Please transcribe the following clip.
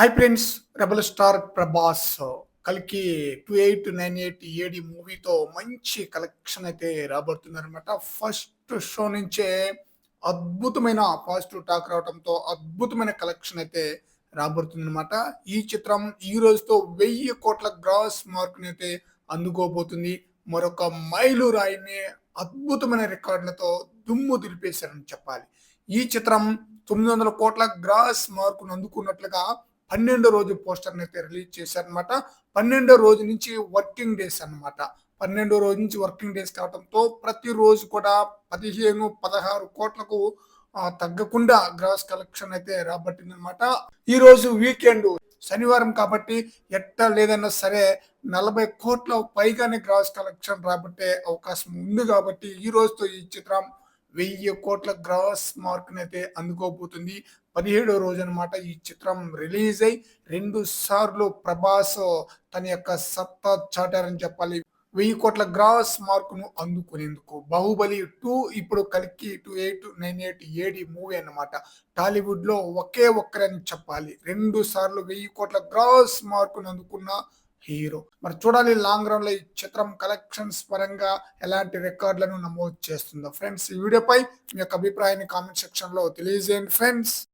Hi friends rebel star Prabhas కలికి two eight nine eight AD మూవీతో మంచి collection అయితే రాబడుతుందనమాట ఫస్ట్ షో నుంచే అద్భుతమైన పాజిటివ్ టాక్ రావడంతో అద్భుతమైన కలెక్షన్ అయితే రాబడుతుందనమాట ఈ చిత్రం ఈ రోజుతో వెయ్యి కోట్ల గ్రాస్ మార్క్ని అయితే అందుకోబోతుంది. మరొక మైలు రాయిని అద్భుతమైన రికార్డులతో దుమ్ము దులిపేశారని చెప్పాలి. ఈ చిత్రం తొమ్మిది వందల కోట్ల గ్రాస్ మార్కును అందుకున్నట్లుగా పన్నెండో రోజు పోస్టర్ అయితే రిలీజ్ చేశారనమాట పన్నెండో రోజు నుంచి వర్కింగ్ డేస్ అనమాట పన్నెండో రోజు నుంచి వర్కింగ్ డేస్ కావడంతో ప్రతిరోజు కూడా పదిహేను పదహారు కోట్లకు తగ్గకుండా గ్రాస్ కలెక్షన్ అయితే రాబట్టింది అనమాట ఈ రోజు వీకెండ్ శనివారం కాబట్టి ఎట్ట లేదన్నా సరే నలభై కోట్ల పైగానే గ్రాస్ కలెక్షన్ రాబట్టే అవకాశం ఉంది కాబట్టి ఈ రోజుతో ఈ చిత్రం వెయ్యి కోట్ల గ్రాస్ మార్క్ అయితే అందుకోబోతుంది. పదిహేడో రోజు అనమాట ఈ చిత్రం రిలీజ్ అయి రెండు సార్లు ప్రభాస్ తన యొక్క సత్తా చాటారని చెప్పాలి. వెయ్యి కోట్ల గ్రాస్ మార్కును అందుకునేందుకు బాహుబలి టూ ఇప్పుడు కలికి two eight nine eight A D movie అన్నమాట. టాలీవుడ్లో ఒకే ఒక్కరని చెప్పాలి. రెండు సార్లు వెయ్యి కోట్ల గ్రాస్ మార్కును అందుకున్న హీరో. మరి చూడాలి లాంగ్ రన్లో ఈ చిత్రం కలెక్షన్స్ పరంగా ఎలాంటి రికార్డులను నమోదు చేస్తుందో. ఫ్రెండ్స్ ఈ వీడియోపై మీ యొక్క అభిప్రాయాన్ని కామెంట్ సెక్షన్లో తెలియజేయండి. ఫ్రెండ్స్